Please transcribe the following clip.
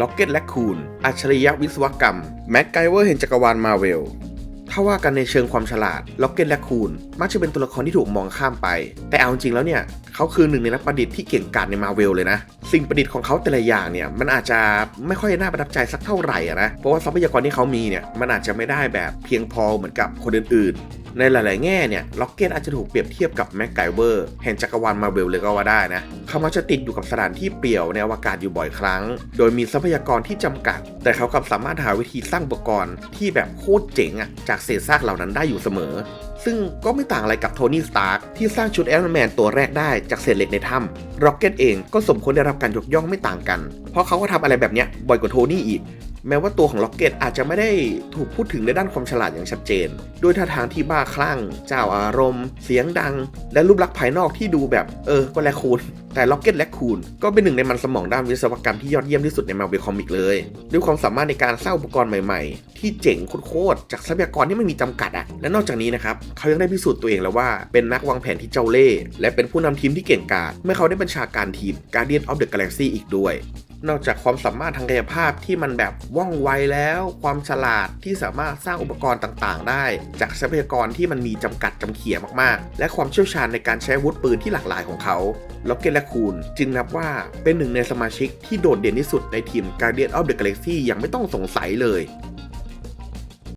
ล็อกเก็ตและคูนอัจฉริยะวิศวกรรม แม็กไกเวอร์เห็นจักรวาลมาเวล ถ้าว่ากันในเชิงความฉลาด ล็อกเก็ตและคูนมักจะเป็นตัวละครที่ถูกมองข้ามไป แต่เอาจริงๆแล้วเนี่ยเขาคือหนึ่งในนักประดิษฐ์ที่เก่งกาจในมาเวลเลยนะ สิ่งประดิษฐ์ของเขาแต่ละอย่างเนี่ยมันอาจจะไม่ค่อยน่าประทับใจสักเท่าไหร่นะ เพราะว่าทรัพยากรที่เขามีเนี่ยมันอาจจะไม่ได้แบบเพียงพอเหมือนกับคนอื่นๆในหลาย ๆ แง่เนี่ย ล็อกเก็ตอาจจะถูกเปรียบเทียบกับแม็กไกเวอร์แห่งจักรวาลมาเวลเลยก็ว่าได้นะ เขามักจะติดอยู่กับสถานที่เปลี่ยวในอวกาศอยู่บ่อยครั้ง โดยมีทรัพยากรที่จำกัด แต่เขากลับสามารถหาวิธีสร้างอุปกรณ์ที่แบบโคตรเจ๋งอะจากเศษซากเหล่านั้นได้อยู่เสมอ ซึ่งก็ไม่ต่างอะไรกับโทนี่ สตาร์กที่สร้างชุดแอร์แมนตัวแรกได้จากเศษเหล็กในถ้ำร็อกเก็ตเองก็สมควรได้รับการยกย่องไม่ต่างกัน เพราะเขาก็ทำอะไรแบบเนี้ยบ่อยกว่าโทนี่อีก แม้ว่าตัวของล็อกเก็ตอาจจะไม่ได้ถูกพูดถึงในด้านความฉลาดอย่างชัดเจน ด้วยท่าทางที่บ้าคลั่ง เจ้าอารมณ์ เสียงดัง และรูปลักษณ์ภายนอกที่ดูแบบ เออ ก็แลคูนแต่ล็อกเก็ตและคูนก็เป็นหนึ่งในมันสมองด้านวิศวกรรมที่ยอดเยี่ยมที่สุดในมาเวลคอมิกเลย ด้วยความสามารถในการสร้างอุปกรณ์ใหม่ๆ ที่เจ๋งโคตรๆจากทรัพยากรที่ไม่มีจำกัดอะและนอกจากนี้นะครับเขายังได้พิสูจน์ตัวเองแล้วว่าเป็นนักวางแผนที่เจ้าเล่ห์และเป็นผู้นำทีมที่เก่งกาจเมื่อเขาได้บัญชาการทีม Guardian of the Galaxy อีกด้วย นอกจากความสามารถทางกายภาพที่มันแบบว่องไวแล้ว ความฉลาดที่สามารถสร้างอุปกรณ์ต่างๆ ได้ จากทรัพยากรที่มันมีจำกัดจำเขี่ยมากๆ และความเชี่ยวชาญในการใช้อาวุธปืนที่หลากหลายของเขาล็อกเก็ตและคูนจึงนับว่าเป็นหนึ่งในสมาชิกที่โดดเด่นที่สุดในทีม Guardian of the Galaxy อย่างไม่ต้องสงสัยเลย